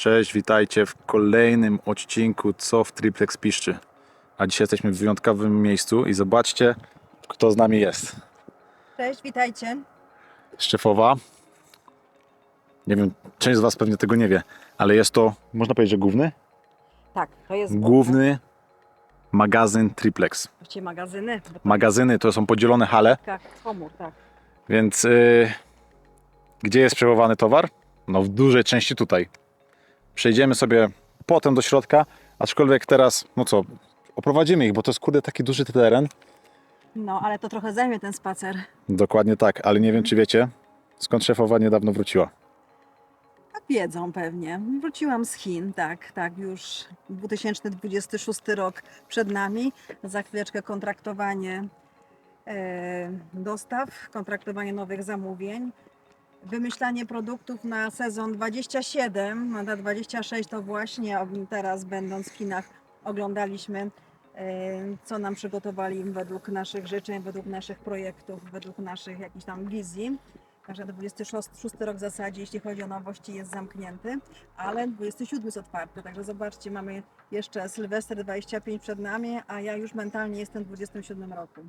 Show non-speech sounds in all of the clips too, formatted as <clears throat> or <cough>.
Cześć, witajcie w kolejnym odcinku Co w Triplex Piszczy. A dzisiaj jesteśmy w wyjątkowym miejscu i zobaczcie, kto z nami jest. Cześć, witajcie. Szczefowa. Nie wiem, część z Was pewnie tego nie wie, ale jest to, można powiedzieć, że główny? Tak, to jest Główny magazyn Triplex. Właściwie magazyny. bo to Magazyny to są podzielone hale, Tak, komór, tak. więc y, gdzie jest przechowany towar? No w dużej części tutaj. Przejdziemy sobie potem do środka, aczkolwiek teraz, no co, oprowadzimy ich, bo to jest kurde taki duży teren. No, ale to trochę zajmie ten spacer. Dokładnie tak, ale nie wiem czy wiecie, skąd szefowa niedawno wróciła. A wiedzą pewnie. Wróciłam z Chin, tak, tak, już 2026 rok przed nami. Za chwileczkę kontraktowanie e, dostaw, kontraktowanie nowych zamówień. Wymyślanie produktów na sezon 27, a na 26 to właśnie teraz będąc w Chinach oglądaliśmy e, co nam przygotowali według naszych życzeń, według naszych projektów, według naszych jakichś tam wizji. Także 26 rok w zasadzie, jeśli chodzi o nowości, jest zamknięty, ale 27 jest otwarty. Także zobaczcie, mamy jeszcze Sylwester 25 przed nami, a ja już mentalnie jestem w 27 roku.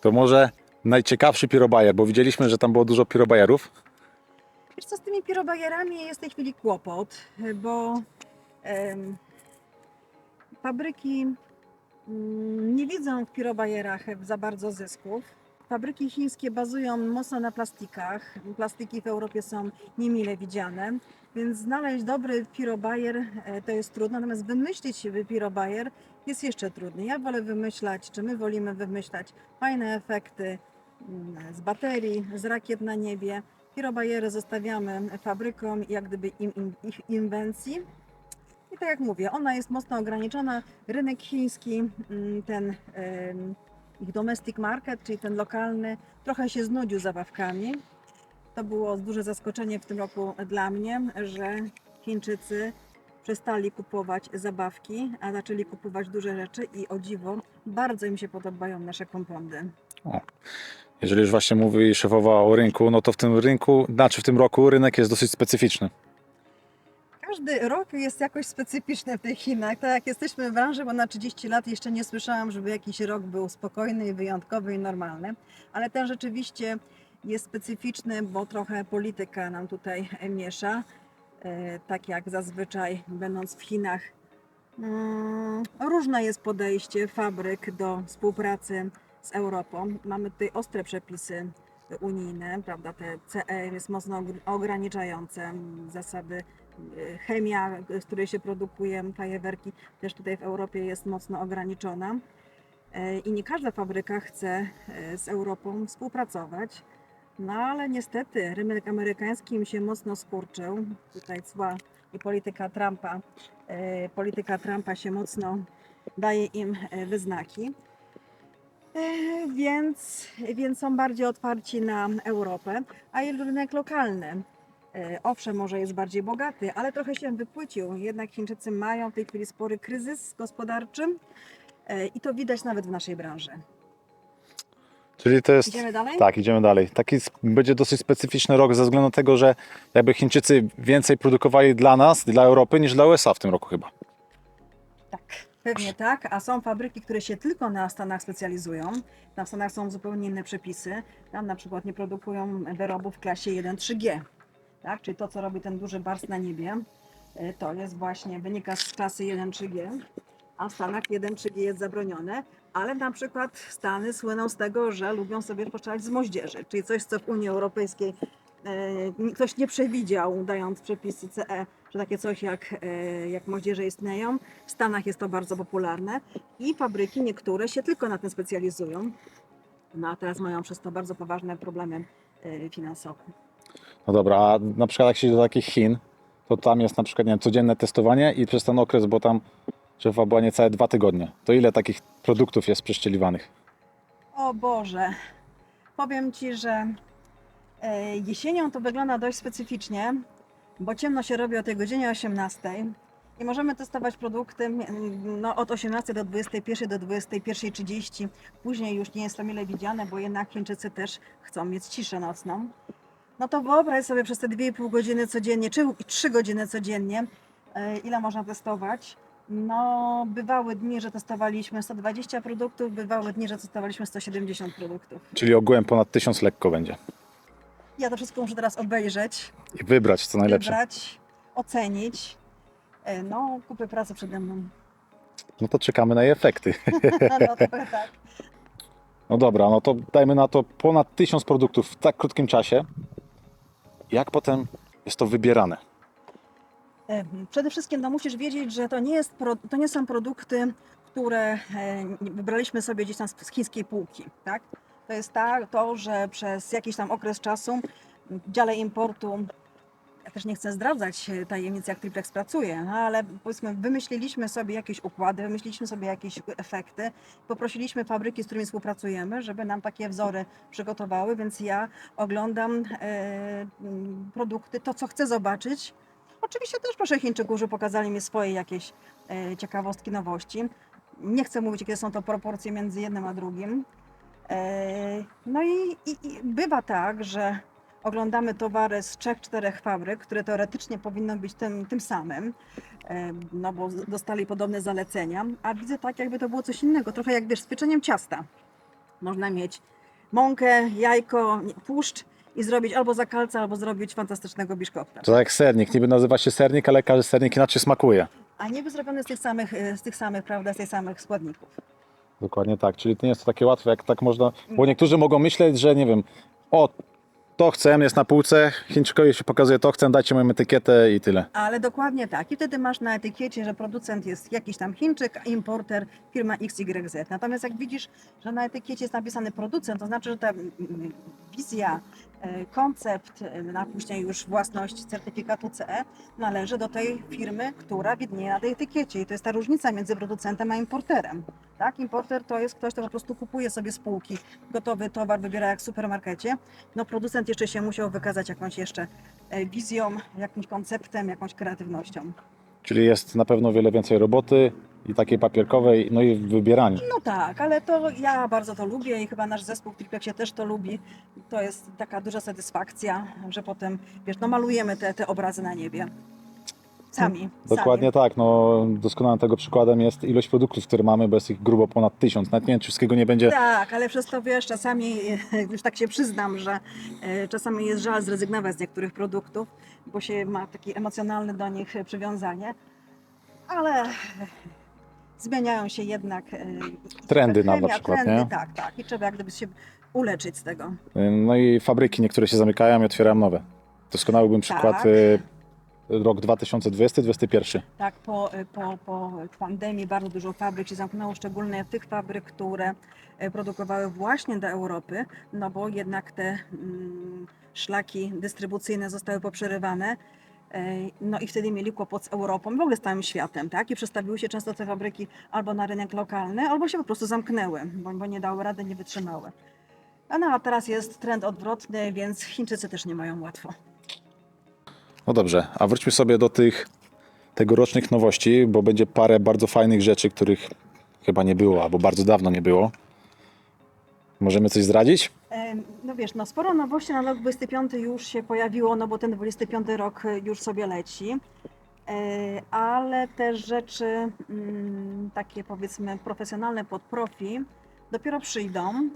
To może najciekawszy pirobajer, bo widzieliśmy, że tam było dużo pirobajerów. Wiesz co, z tymi pirobajerami jest w tej chwili kłopot, bo em, fabryki mm, nie widzą w pirobajerach za bardzo zysków. Fabryki chińskie bazują mocno na plastikach. Plastiki w Europie są niemile widziane, więc znaleźć dobry pirobajer e, to jest trudno, natomiast wymyślić pirobajer jest jeszcze trudniej. Ja wolę wymyślać, czy my wolimy wymyślać fajne efekty z baterii, z rakiet na niebie, Pirobajery zostawiamy fabrykom, jak gdyby im, im, ich inwencji. I tak jak mówię, ona jest mocno ograniczona. Rynek chiński, mm, ten ich domestic market, czyli ten lokalny, trochę się znudził zabawkami. To było duże zaskoczenie w tym roku dla mnie, że Chińczycy przestali kupować zabawki, a zaczęli kupować duże rzeczy i o dziwo bardzo im się podobają nasze kompondy. Jeżeli już właśnie mówi szefowa o rynku, no to w tym rynku, znaczy w tym roku rynek jest dosyć specyficzny. Każdy rok jest jakoś specyficzny w tych Chinach. Tak jak jesteśmy w branży, bo na 30 lat jeszcze nie słyszałam, żeby jakiś rok był spokojny, i wyjątkowy i normalny. Ale ten rzeczywiście jest specyficzny, bo trochę polityka nam tutaj miesza. E, Tak jak zazwyczaj, będąc w Chinach, mm, różne jest podejście fabryk do współpracy z Europą. Mamy tutaj ostre przepisy unijne, prawda? Te CE jest mocno ogr- ograniczające zasady y, chemia, z której się produkuje fajerwerki, też tutaj w Europie jest mocno ograniczona. E, I nie każda fabryka chce e, z Europą współpracować. No ale niestety rynek amerykański im się mocno skurczył. Tutaj cła i polityka Trumpa, e, polityka Trumpa się mocno daje im e, wyznaki. E, Więc, więc są bardziej otwarci na Europę, a i rynek lokalny. Owszem, może jest bardziej bogaty, ale trochę się wypłycił. Jednak Chińczycy mają w tej chwili spory kryzys gospodarczy i to widać nawet w naszej branży. Czyli to jest... Idziemy dalej? Tak, idziemy dalej. Taki będzie dosyć specyficzny rok ze względu na tego, że jakby Chińczycy więcej produkowali dla nas, dla Europy, niż dla USA w tym roku chyba. Tak, pewnie tak. A są fabryki, które się tylko na Stanach specjalizują. Na w Stanach są zupełnie inne przepisy. Tam na przykład nie produkują wyrobów w klasie 1-3G. Tak? Czyli to, co robi ten duży barst na niebie, y, to jest właśnie, wynika z klasy 1-3G. A w Stanach 1-3G jest zabronione, ale na przykład Stany słyną z tego, że lubią sobie rozpoczynać z moździerzy, czyli coś, co w Unii Europejskiej e, ktoś nie przewidział, dając przepisy CE, że takie coś jak, e, jak moździerze istnieją. W Stanach jest to bardzo popularne i fabryki niektóre się tylko na tym specjalizują. No a teraz mają przez to bardzo poważne problemy e, finansowe. No dobra, a na przykład jak się do takich Chin, to tam jest na przykład nie wiem, codzienne testowanie i przez ten okres, bo tam szefa była niecałe dwa tygodnie, to ile takich produktów jest przeszczeliwanych? O Boże, powiem Ci, że e, jesienią to wygląda dość specyficznie, bo ciemno się robi o tej godzinie 18 i możemy testować produkty no, od 18 do 21 do 21.30. Później już nie jest to mile widziane, bo jednak Chińczycy też chcą mieć ciszę nocną. No to wyobraź sobie przez te 2,5 godziny codziennie, czy 3 godziny codziennie, e, ile można testować. No, bywały dni, że testowaliśmy 120 produktów, bywały dni, że testowaliśmy 170 produktów. Czyli ogółem ponad 1000 lekko będzie. Ja to wszystko muszę teraz obejrzeć, I wybrać co najlepsze. wybrać, ocenić. E, No, kupy pracy przede mną. No to czekamy na jej efekty. <laughs> <laughs> No, trochę tak. No dobra, no to dajmy na to ponad 1000 produktów w tak krótkim czasie. Jak potem jest to wybierane? Przede wszystkim no, musisz wiedzieć, że to nie, jest to nie są produkty, które e, wybraliśmy sobie gdzieś tam z chińskiej półki. Tak? To jest tak, to, że przez jakiś tam okres czasu w dziale importu, ja też nie chcę zdradzać e, tajemnic, jak Triplex pracuje, no, ale powiedzmy, wymyśliliśmy sobie jakieś układy, wymyśliliśmy sobie jakieś efekty, poprosiliśmy fabryki, z którymi współpracujemy, żeby nam takie wzory przygotowały, więc ja oglądam e, produkty, to co chcę zobaczyć, Oczywiście też proszę Chińczyków, że pokazali mi swoje jakieś e, ciekawostki, nowości. Nie chcę mówić, jakie są to proporcje między jednym a drugim. E, no i, i, i bywa tak, że oglądamy towary z trzech, czterech fabryk, które teoretycznie powinny być tym, tym samym, e, no bo dostali podobne zalecenia, a widzę tak, jakby to było coś innego, trochę jak wiesz, z pieczeniem ciasta. Można mieć mąkę, jajko, nie- tłuszcz i zrobić albo zakalca, albo zrobić fantastycznego biszkopta. To jak sernik. Niby nazywa się sernik, ale każdy sernik inaczej smakuje. A niby zrobione z tych samych, e, z tych samych, prawda, z tych samych składników. Dokładnie tak. Czyli to nie jest to takie łatwe, jak tak można. Bo niektórzy mogą myśleć, że nie wiem, o, to chcę, jest na półce, Chińczykowi się pokazuje to chcę, dajcie moją etykietę i tyle. Ale dokładnie tak. I wtedy masz na etykiecie, że producent jest jakiś tam Chińczyk, a importer firma XYZ. Natomiast jak widzisz, że na etykiecie jest napisany producent, to znaczy, że ta mm, mm, wizja, koncept, e, a później już własność certyfikatu CE należy do tej firmy, która widnieje na tej etykiecie. I to jest ta różnica między producentem a importerem. Tak? Importer to jest ktoś, kto po prostu kupuje sobie z półki gotowy towar, wybiera jak w supermarkecie. No producent jeszcze się musiał wykazać jakąś jeszcze e, wizją, jakimś konceptem, jakąś kreatywnością. Czyli jest na pewno wiele więcej roboty i takiej papierkowej, no i w wybieraniu. No tak, ale to ja bardzo to lubię i chyba nasz zespół w Triplexie też to lubi. To jest taka duża satysfakcja, że potem, wiesz, no malujemy te, te obrazy na niebie. Sami. Dokładnie tak. No, doskonałym tego przykładem jest ilość produktów, które mamy, bo jest ich grubo ponad tysiąc. Nawet nie wiem, czy wszystkiego nie będzie. Tak, ale przez to wiesz, czasami, <laughs> już tak się przyznam, że e, czasami jest żal zrezygnować z niektórych produktów, bo się ma takie emocjonalne do nich przywiązanie, ale zmieniają się jednak e, Trendy na chemia, przykład, trendy, nie? Tak, tak. I trzeba jak gdyby się uleczyć z tego. No i fabryki niektóre się zamykają i otwierają nowe. Doskonały bym przykład Tak. y, rok 2020-2021. Tak, po, po, po pandemii bardzo dużo fabryk się zamknęło, szczególnie tych fabryk, które produkowały właśnie do Europy, no bo jednak te mm, szlaki dystrybucyjne zostały poprzerywane. E, No i wtedy mieli kłopot z Europą, w ogóle z całym światem, tak? I przestawiły się często te fabryki albo na rynek lokalny, albo się po prostu zamknęły, bo, bo nie dały rady, nie wytrzymały. No a teraz jest trend odwrotny, więc Chińczycy też nie mają łatwo. No dobrze, a wróćmy sobie do tych tegorocznych nowości, bo będzie parę bardzo fajnych rzeczy, których chyba nie było, albo bardzo dawno nie było. Możemy coś zdradzić? Em, No wiesz, no sporo nowości na rok 25 już się pojawiło, no bo ten 25 rok już sobie leci. E, Ale te rzeczy mm, takie powiedzmy profesjonalne pod profi dopiero przyjdą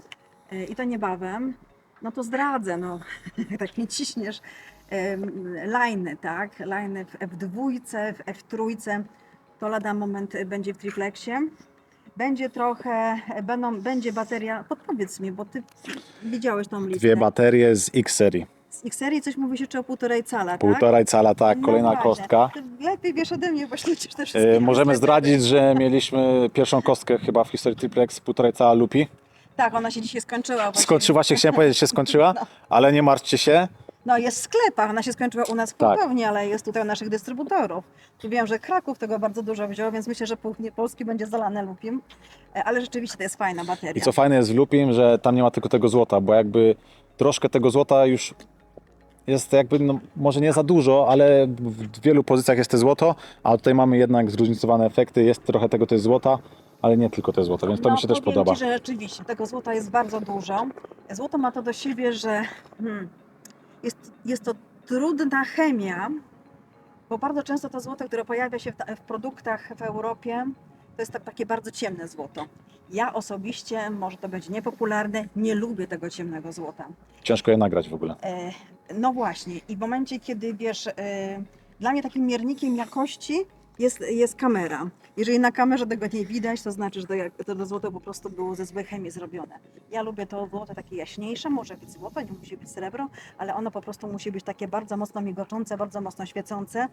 e, i to niebawem. No to zdradzę, no <laughs> tak mnie ciśniesz. Lajny, tak? Lajny w F2, w F3, to lada moment będzie w triplexie. Będzie trochę, będą, będzie bateria, podpowiedz mi, bo ty widziałeś tą listę. Dwie baterie z X serii. Z X-serii coś mówisz jeszcze o półtorej cala, tak? Półtorej cala, tak, No kolejna właśnie. kostka. Ty lepiej wiesz ode mnie, śledzisz te wszystkie E, możemy zdradzić, że mieliśmy pierwszą kostkę chyba w historii Triplex, półtorej cala lupi. Tak, ona się dzisiaj skończyła. Właśnie. Skończyła się, chciałem powiedzieć, że się skończyła, <laughs> ale nie martwcie się. No jest w sklepach, ona się skończyła u nas w Tak. hurtowni, ale jest tutaj u naszych dystrybutorów. Tu wiem, że Kraków tego bardzo dużo wziął, więc myślę, że południe Polski będzie zalane lupiem. E, Ale rzeczywiście to jest fajna bateria. I co fajne jest w lupim, że tam nie ma tylko tego złota, bo jakby troszkę tego złota już jest jakby, no, może nie za dużo, ale w wielu pozycjach jest to złoto, a tutaj mamy jednak zróżnicowane efekty, jest trochę tego to jest złota, ale nie tylko jest złoto, więc to no, mi się też podoba. Ci, że rzeczywiście tego złota jest bardzo dużo. Złoto ma to do siebie, że hmm, jest, jest to trudna chemia, bo bardzo często to złoto, które pojawia się w, w produktach w Europie, to jest tak, takie bardzo ciemne złoto. Ja osobiście, może to będzie niepopularne, nie lubię tego ciemnego złota. Ciężko je nagrać w ogóle. E, No właśnie, i w momencie, kiedy wiesz, e, dla mnie takim miernikiem jakości jest, jest kamera. Jeżeli na kamerze tego nie widać, to znaczy, że to, złoto po prostu było ze złej chemii zrobione. Ja lubię to złoto takie jaśniejsze, może być złoto, nie musi być srebro, ale ono po prostu musi być takie bardzo mocno migoczące, bardzo mocno świecące,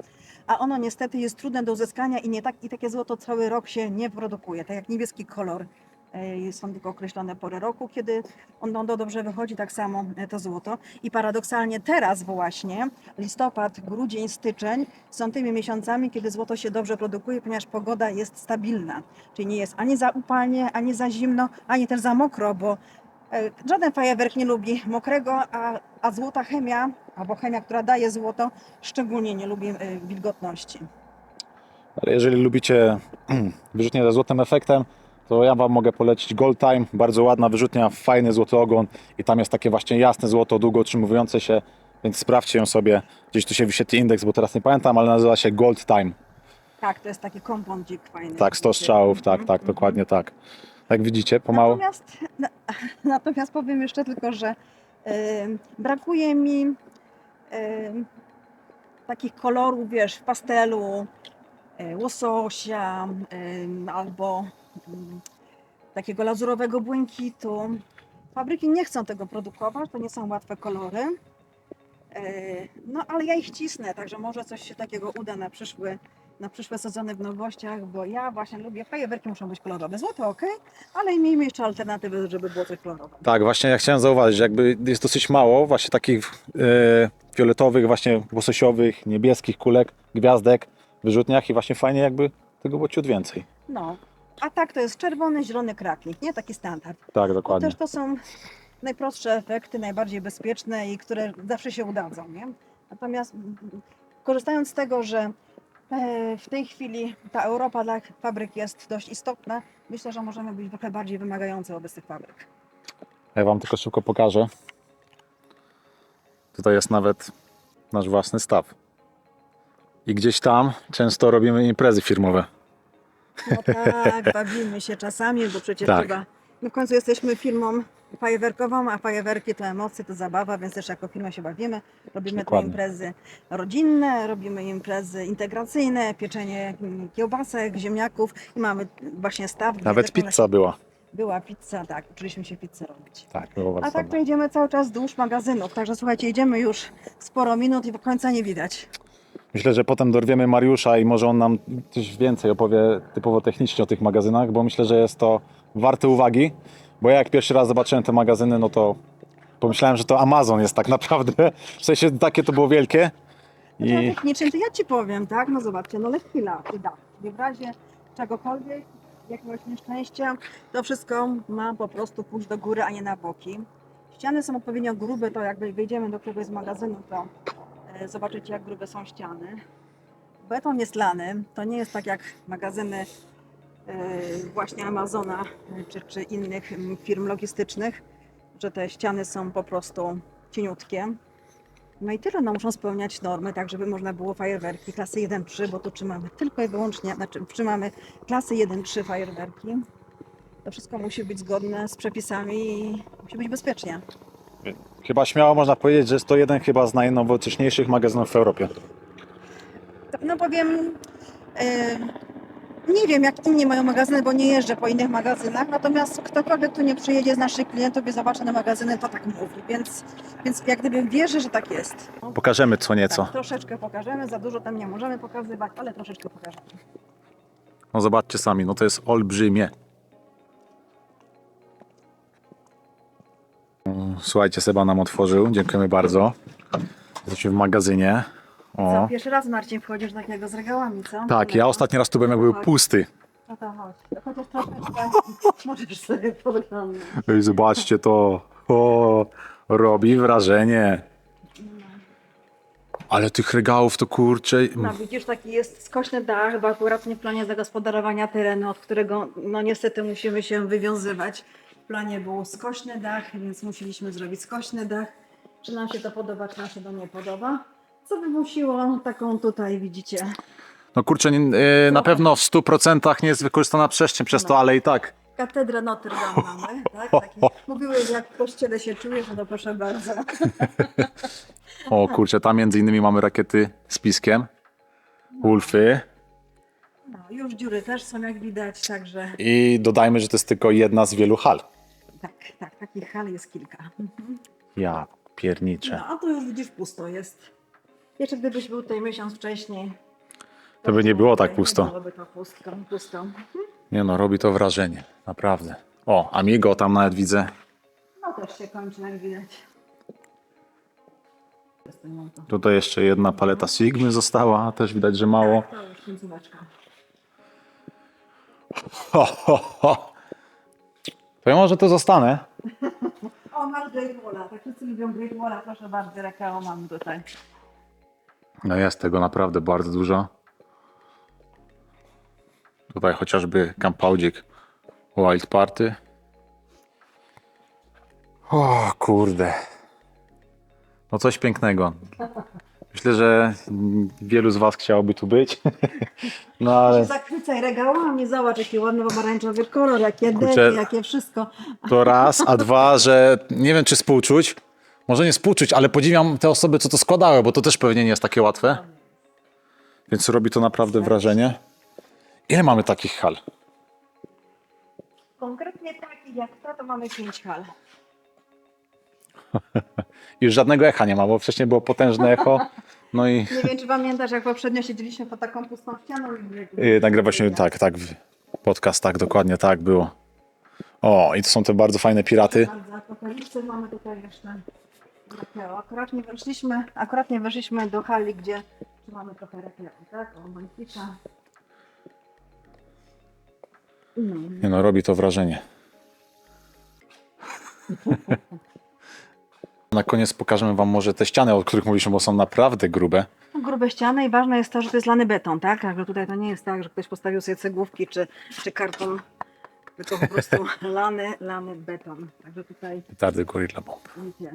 a ono niestety jest trudne do uzyskania i nie tak, i takie złoto cały rok się nie produkuje, tak jak niebieski kolor. E, Są tylko określone pory roku, kiedy ono dobrze wychodzi, tak samo e, to złoto. I paradoksalnie teraz właśnie, listopad, grudzień, styczeń są tymi miesiącami, kiedy złoto się dobrze produkuje, ponieważ pogoda jest stabilna. Czyli nie jest ani za upalnie, ani za zimno, ani też za mokro, bo e, żaden fajerwerk nie lubi mokrego, a, a złota chemia, albo chemia, która daje złoto, szczególnie nie lubi wilgotności. Ale jeżeli lubicie <clears throat> wyrzutnie ze złotym efektem, to ja Wam mogę polecić Gold Time. Bardzo ładna wyrzutnia, fajny złoty ogon i tam jest takie właśnie jasne złoto, długo utrzymujące się, więc sprawdźcie ją sobie. Gdzieś tu się wyświetli indeks, bo teraz nie pamiętam, ale nazywa się Gold Time. Tak, to jest taki kompondzik fajny. Tak, 100 strzałów, tak, tak, dokładnie tak. Jak widzicie, pomału. Natomiast, na, <laughs> natomiast powiem jeszcze tylko, że y, brakuje mi y, takich kolorów, wiesz, w pastelu, y, łososia y, albo takiego lazurowego błękitu. Fabryki nie chcą tego produkować, to nie są łatwe kolory. Y, No ale ja ich cisnę, także może coś się takiego uda na przyszły, na przyszłe sezony w nowościach, bo ja właśnie lubię, fajerwerki muszą być kolorowe. Złoto ok, ale miejmy jeszcze alternatywy, żeby było coś kolorowego. Tak, właśnie ja chciałem zauważyć, że jakby jest dosyć mało właśnie takich e, fioletowych, właśnie łososiowych, niebieskich kulek, gwiazdek w wyrzutniach i właśnie fajnie jakby tego było ciut więcej. No, a tak to jest czerwony, zielony kraklik, nie? Taki standard. Tak, Bo dokładnie. też to są najprostsze efekty, najbardziej bezpieczne i które zawsze się udadzą, nie? Natomiast korzystając z tego, że e, w tej chwili ta Europa dla fabryk jest dość istotna, myślę, że możemy być trochę bardziej wymagający wobec tych fabryk. Ja Wam tylko szybko pokażę. Tutaj jest nawet nasz własny staw. I gdzieś tam często robimy imprezy firmowe. No tak, <laughs> bawimy się czasami, bo przecież Tak. trzeba. No w końcu jesteśmy firmą fajerwerkową, a fajerwerki to emocje, to zabawa, więc też jako firma się bawimy. Robimy te Dokładnie. imprezy rodzinne, robimy imprezy integracyjne, pieczenie mm, kiełbasek, ziemniaków i mamy właśnie staw. gdzie Nawet pizza była. Była pizza, tak, uczyliśmy się pizzę robić. Tak, było A bardzo tak to idziemy cały czas wzdłuż magazynów, także słuchajcie, idziemy już sporo minut i końca nie widać. Myślę, że potem dorwiemy Mariusza i może on nam coś więcej opowie typowo technicznie o tych magazynach, bo myślę, że jest to warte uwagi. Bo ja jak pierwszy raz zobaczyłem te magazyny, no to pomyślałem, że to Amazon jest tak naprawdę. W sensie takie to było wielkie. I... I technicznym to ja ci powiem, tak? No zobaczcie, no chwila, da. W razie czegokolwiek, jakiegoś nieszczęścia, to wszystko ma po prostu pójść do góry, a nie na boki. Ściany są odpowiednio grube, to jakby wejdziemy do któregoś z magazynu, to e, zobaczycie jak grube są ściany. Beton jest lany, to nie jest tak jak magazyny e, właśnie Amazona czy, czy innych mm, firm logistycznych, że te ściany są po prostu cieniutkie. No i tyle, no muszą spełniać normy, tak żeby można było fajerwerki klasy 1-3, bo tu trzymamy tylko i wyłącznie, znaczy trzymamy klasy 1-3 fajerwerki. To wszystko musi być zgodne z przepisami i musi być bezpiecznie. Chyba śmiało można powiedzieć, że jest to jeden chyba z najnowocześniejszych magazynów w Europie. No powiem, e, nie wiem jak inni mają magazyny, bo nie jeżdżę po innych magazynach, natomiast ktokolwiek tu nie przyjedzie z naszych klientów i zobaczy na magazyny, to tak mówi, więc, więc jak gdyby wierzę, że tak jest. Pokażemy co nieco. Tak, troszeczkę pokażemy, za dużo tam nie możemy pokazywać, ale troszeczkę pokażemy. No zobaczcie sami, no to jest olbrzymie. Słuchajcie, Seba nam otworzył, dziękujemy bardzo. Jesteśmy w magazynie. Co, O. pierwszy raz Marcin wchodzisz do takiego z regałami, co? Tak, ja ostatni raz tu byłem jak był Chodź. pusty. No to chodź. Chociaż troszeczkę <laughs> możesz sobie poglądać. Ej, zobaczcie to. O, robi wrażenie. Ale tych regałów to kurczę. No widzisz, taki jest skośny dach, bo akurat nie w planie zagospodarowania terenu, od którego no niestety musimy się wywiązywać. Planie był skośny dach, więc musieliśmy zrobić skośny dach czy nam się to podoba, czy nam się to nie podoba. Co wymusiło taką tutaj, widzicie, No kurczę, nie- yy, na pewno w 100% nie jest wykorzystana przestrzeń przez to, No. ale i tak. katedra Notre Dame <laughs> mamy, tak? Taki, mówiły, jak w kościele się czujesz, no to proszę bardzo. <laughs> O kurczę, tam między innymi mamy rakiety z piskiem, Ulfy No, już dziury też są, jak widać, także i dodajmy, że to jest tylko jedna z wielu hal. Tak, tak, takich hal jest kilka. Ja pierniczę. No, a tu już widzisz, pusto jest. Jeszcze gdybyś był tutaj miesiąc wcześniej, To by nie było tak nie pusto. byłoby to pustko, pusto. Nie no, robi to wrażenie, naprawdę. O, Amigo tam nawet widzę. No też się kończy, jak widać. To nie to. Tutaj jeszcze jedna paleta Sigmy została, też widać, że mało. To już końcóweczka. <laughs> Ho, ho, ho. To ja może to zostanę. O, masz Great Walla. Tak wszyscy lubią Great Walla. Proszę bardzo, rekao mam tutaj. No jest tego naprawdę bardzo dużo. Tutaj chociażby kampałdzik Wild Party. O kurde. No coś pięknego. Myślę, że wielu z Was chciałoby tu być. <laughs> No Ale... Zachwycaj regałami, zobacz jaki ładny pomarańczowy kolor, jakie Kurczę. deki, jakie wszystko. to raz, a dwa, że nie wiem czy współczuć. Może nie współczuć, ale podziwiam te osoby, co to składały, bo to też pewnie nie jest takie łatwe. Więc robi to naprawdę wrażenie. Ile mamy takich hal? Konkretnie takich jak ta, to mamy pięć hal. <laughs> Już żadnego echa nie ma, bo wcześniej było potężne echo. No i Nie wiem, czy pamiętasz, jak poprzednio siedzieliśmy pod taką pustą ścianą i yy, <laughs> nagrywa właśnie tak, tak, w- podcast, tak, dokładnie tak było. O, i to są te bardzo fajne piraty. Bardzo apokalipsy mamy tutaj jeszcze. Rakeo. Akurat nie weszliśmy, akurat nie weszliśmy do hali, gdzie tu mamy trochę rakeo, tak? O, Bonfica. No. Nie no, robi to wrażenie. <laughs> Na koniec pokażemy Wam może te ściany, o których mówiliśmy, bo są naprawdę grube. Grube ściany i ważne jest to, że to jest lany beton, tak? Także tutaj to nie jest tak, że ktoś postawił sobie cegłówki czy, czy karton, tylko po prostu <laughs> lany, lany beton. Także tutaj Petardy Gorilla Bomb. wiecie,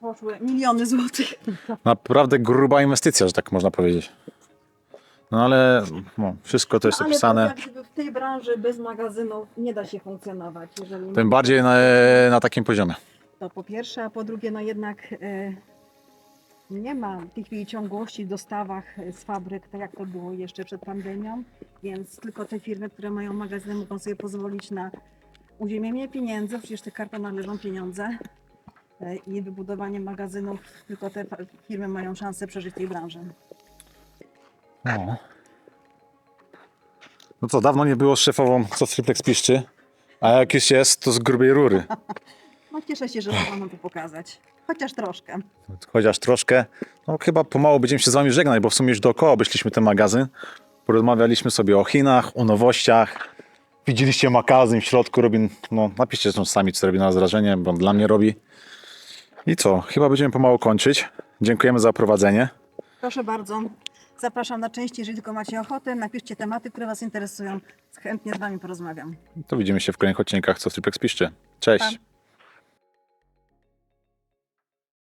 poszły miliony złotych. <laughs> Naprawdę gruba inwestycja, że tak można powiedzieć. No ale no, wszystko to jest Ale opisane. tak w tej branży bez magazynów nie da się funkcjonować. Jeżeli Tym bardziej na, na takim poziomie. To po pierwsze, a po drugie, no jednak e, nie ma w tej chwili ciągłości w dostawach e, z fabryk, tak jak to było jeszcze przed pandemią, więc tylko te firmy, które mają magazyny, mogą sobie pozwolić na uziemienie pieniędzy, przecież tych kartonach leżą pieniądze e, i wybudowanie magazynów, tylko te firmy mają szansę przeżyć tej branży. No. no co, dawno nie było z szefową, co Triplex piszczy, a jak już jest, to z grubej rury. <laughs> No cieszę się, że mogłam wam to pokazać. Chociaż troszkę. Chociaż troszkę, no chyba pomału będziemy się z wami żegnać, bo w sumie już dookoła obeszliśmy ten magazyn. Porozmawialiśmy sobie o Chinach, o nowościach. Widzieliście magazyn w środku, robi, no napiszcie zresztą sami, co robi na nas wrażenie, bo dla mnie robi. I co, chyba będziemy pomału kończyć. Dziękujemy za prowadzenie. Proszę bardzo. Zapraszam na części, jeżeli tylko macie ochotę. Napiszcie tematy, które Was interesują. Chętnie z Wami porozmawiam. To widzimy się w kolejnych odcinkach, co Triplex piszczy. Cześć. Pa.